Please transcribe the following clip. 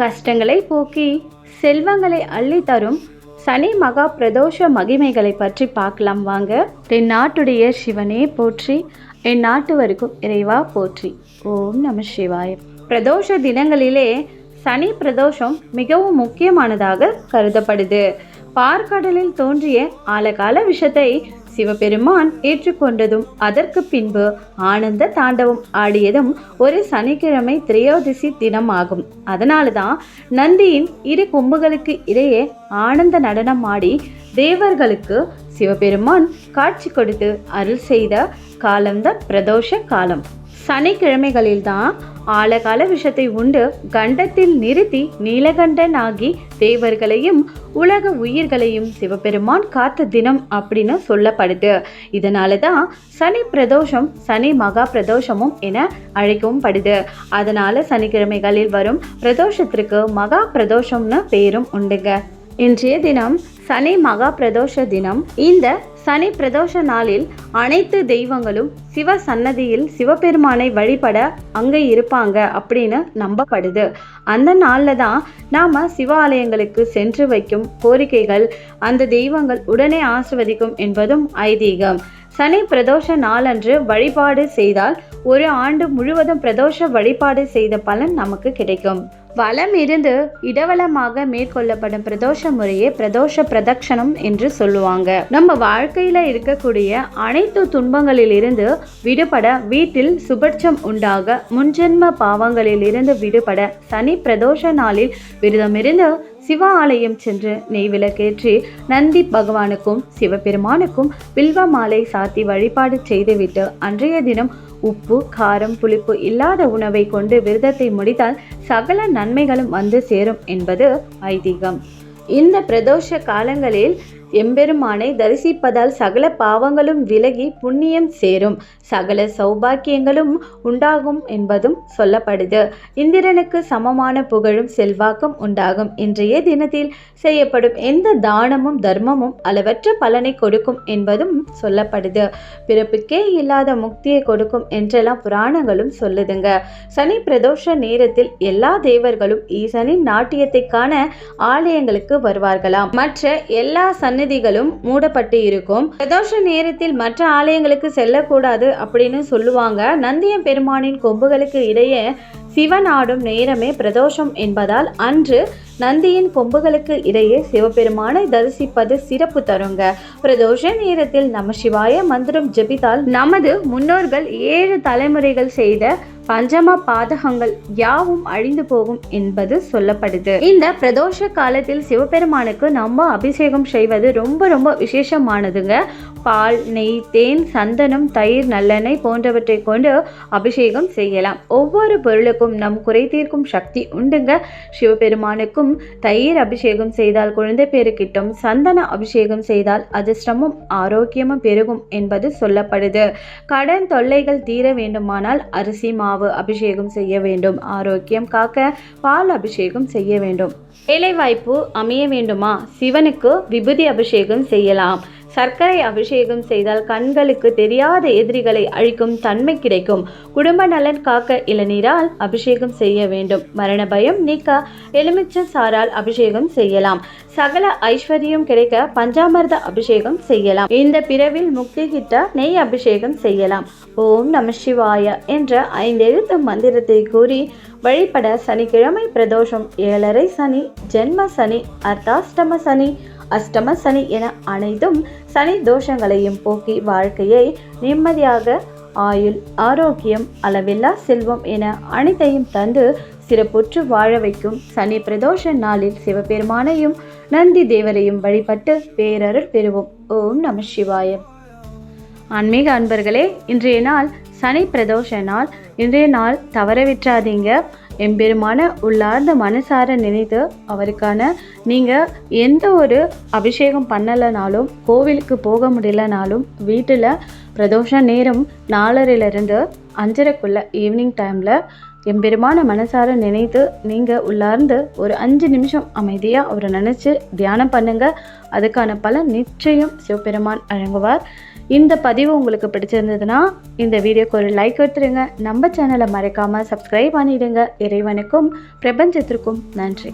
கஷ்டங்களை போக்கி செல்வங்களை அள்ளி தரும் சனி மகா பிரதோஷ மகிமைகளை பற்றி பார்க்கலாம் வாங்க. என் நாட்டுடைய சிவனே போற்றி என் நாட்டுவருக்கும் இறைவா போற்றி. ஓம் நம சிவாய. பிரதோஷ தினங்களிலே சனி பிரதோஷம் மிகவும் முக்கியமானதாக கருதப்படுது. பார்க்கடலில் தோன்றிய ஆலகால விஷத்தை சிவபெருமான் ஏற்றுக்கொண்டதும் அதற்கு பின்பு ஆனந்த தாண்டவம் ஆடியதும் ஒரு சனிக்கிழமை திரையோதசி தினம் ஆகும் அதனால தான் நந்தியின் இரு கொம்புகளுக்கு இடையே ஆனந்த நடனம் ஆடி தேவர்களுக்கு சிவபெருமான் காட்சி கொடுத்து அருள் செய்த காலம்தான் பிரதோஷ காலம். சனிக்கிழமைகளில் தான் ஆழகால விஷத்தை உண்டு. கண்டத்தில் நிறுத்தி நீலகண்டன் ஆகி தேவர்களையும் உலக உயிர்களையும் சிவபெருமான் காத்த தினம் அப்படின்னு சொல்லப்படுது. இதனால தான் சனி பிரதோஷம் சனி மகா பிரதோஷமும் என அழைக்கவும் படுது அதனால சனிக்கிழமைகளில் வரும் பிரதோஷத்திற்கு மகா பிரதோஷம்னு பேரும் உண்டுங்க. இன்றைய தினம் சனி மகா பிரதோஷ தினம். இந்த சனி பிரதோஷ நாளில் அனைத்து தெய்வங்களும் சிவ சன்னதியில் சிவபெருமானை வழிபட அங்கே இருப்பாங்க அப்படின்னு நம்பப்படுது. அந்த நாளில் தான் நாம் சிவாலயங்களுக்கு சென்று வைக்கும் கோரிக்கைகள் அந்த தெய்வங்கள் உடனே ஆசிர்வதிக்கும் என்பதும் ஐதீகம். சனி பிரதோஷ நாளன்று வழிபாடு செய்தால் ஒரு ஆண்டு முழுவதும் பிரதோஷ வழிபாடு செய்த பலன் நமக்கு கிடைக்கும். வலம் இருந்து இடவளமாக மேற்கொள்ளப்படும் பிரதோஷ முறையே பிரதோஷ பிரதட்சணம் என்று சொல்லுவாங்க. நம்ம வாழ்க்கையில இருக்கக்கூடிய அனைத்து துன்பங்களில் இருந்து விடுபட வீட்டில் சுபட்சம் உண்டாக முன்ஜென்ம பாவங்களில் இருந்து விடுபட சனி பிரதோஷ நாளில் விரதமிருந்து சிவ ஆலயம் சென்று நெய் விளக்கேற்றி நந்தி பகவானுக்கும் சிவபெருமானுக்கும் வில்வ மாலை சாத்தி வழிபாடு செய்துவிட்டு அன்றைய தினம் உப்பு காரம் புளிப்பு இல்லாத உணவை கொண்டு விரதத்தை முடித்தால் சகல நன்மைகளும் வந்து சேரும் என்பது ஐதீகம். இந்த பிரதோஷ காலங்களில் எம்பெருமானை தரிசிப்பதால் சகல பாவங்களும் விலகி புண்ணியம் சேரும். சகல சௌபாக்கியங்களும் உண்டாகும் என்பதும் சொல்லப்படுது. இந்திரனுக்கு சமமான புகழும் செல்வாக்கும் உண்டாகும். இன்றைய தினத்தில் செய்யப்படும் எந்த தானமும் தர்மமும் அளவற்ற பலனை கொடுக்கும் என்பதும் சொல்லப்படுது. பிறப்புக்கே இல்லாத முக்தியை கொடுக்கும் என்றெல்லாம் புராணங்களும் சொல்லுதுங்க. சனி பிரதோஷ நேரத்தில் எல்லா தேவர்களும் ஈசனின் நாட்டியத்தை காண ஆலயங்களுக்கு வருவார்களாம். மற்ற எல்லா சன்னதிகளும் மூடப்பட்டு இருக்கும் பிரதோஷ நேரத்தில் மற்ற ஆலயங்களுக்கு செல்லக்கூடாது அப்படின்னு சொல்லுவாங்க. நந்தியம் பெருமானின் கொம்புகளுக்கு இடையே சிவன் ஆடும் நேரமே பிரதோஷம் என்பதால் அன்று நந்தியின் கொம்புகளுக்கு இடையே சிவபெருமானை தரிசிப்பது சிறப்பு தருங்க. பிரதோஷ நேரத்தில் நம சிவாய மந்திரம் ஜெபித்தால் நமது முன்னோர்கள் ஏழு தலைமுறைகள் செய்த பஞ்சம பாதகங்கள் யாவும் அழிந்து போகும் என்பது சொல்லப்படுது. இந்த பிரதோஷ காலத்தில் சிவபெருமானுக்கு நம்ம அபிஷேகம் செய்வது ரொம்ப ரொம்ப விசேஷமானதுங்க. பால் நெய் தேன் சந்தனம் தயிர் நல்லெண்ணெய் போன்றவற்றை கொண்டு அபிஷேகம் செய்யலாம். ஒவ்வொரு பொருளுக்கும் நம் குறை தீர்க்கும் சக்தி உண்டுங்க. சிவபெருமானுக்கும் தயிர் அபிஷேகம் செய்தால் குழந்தை பேரு கிட்டும் சந்தன அபிஷேகம் செய்தால் அதிர்ஷ்டமும் ஆரோக்கியமும் பெருகும் என்பது சொல்லப்படுது. கடன் தொல்லைகள் தீர வேண்டுமானால் அரிசி மாவு அபிஷேகம் செய்ய வேண்டும். ஆரோக்கியம் காக்க பால் அபிஷேகம் செய்ய வேண்டும். வேலைவாய்ப்பு அமைய வேண்டுமா? சிவனுக்கு விபூதி அபிஷேகம் செய்யலாம். சர்க்கரை அபிஷேகம் செய்தால் கண்களுக்கு தெரியாத எதிரிகளை அழிக்கும் தன்மை கிடைக்கும். குடும்ப நலன் காக்க இளநீரால் அபிஷேகம் செய்ய வேண்டும். மரண பயம் நீக்க எலுமிச்சை சாரால் அபிஷேகம் செய்யலாம். சகல ஐஸ்வர்யம் கிடைக்க பஞ்சாமிர்த அபிஷேகம் செய்யலாம். இந்த பிறவில் முக்தி கிட்ட நெய் அபிஷேகம் செய்யலாம். ஓம் நம சிவாய என்ற ஐந்தெழுத்து மந்திரத்தை கூறி வழிபட சனிக்கிழமை பிரதோஷம் ஏழரை சனி ஜென்ம சனி அர்த்தாஷ்டம சனி அஷ்டம சனி என அனைத்தும் சனி தோஷங்களையும் போக்கி வாழ்க்கையை நிம்மதியாக ஆயுள் ஆரோக்கியம் அளவில்லா செல்வம் என அனைத்தையும் தந்து சிறப்புற்று வாழ வைக்கும் சனி பிரதோஷ நாளில் சிவபெருமானையும் நந்தி தேவரையும் வழிபட்டு பேரருள் பெறுவோம். ஓம் நம சிவாய. ஆன்மீக அன்பர்களே இன்றைய நாள் சனி பிரதோஷ நாள். இன்றைய நாள் தவற விட்டுறாதீங்க. எம்பெருமான உள்ளார்ந்த மனசார நினைத்து அவருக்கான நீங்கள் எந்த ஒரு அபிஷேகம் பண்ணலைனாலும் கோவிலுக்கு போக முடியலனாலும் வீட்டில் பிரதோஷ நேரம் நாலரைலேருந்து அஞ்சரைக்குள்ள ஈவினிங் டைமில் எம்பெருமான மனசார நினைத்து நீங்கள் உள்ளார்ந்து ஒரு அஞ்சு நிமிஷம் அமைதியாக அவரை நினச்சி தியானம் பண்ணுங்க. அதுக்கான பலன் நிச்சயம் சிவபெருமான் வழங்குவார் இந்த பதிவு உங்களுக்கு பிடிச்சிருந்ததுன்னா இந்த வீடியோக்கு ஒரு லைக் எடுத்துருங்க நம்ம சேனலை மறைக்காமல் சப்ஸ்கிரைப் பண்ணிடுங்க. இறைவனுக்கும் பிரபஞ்சத்திற்கும் நன்றி.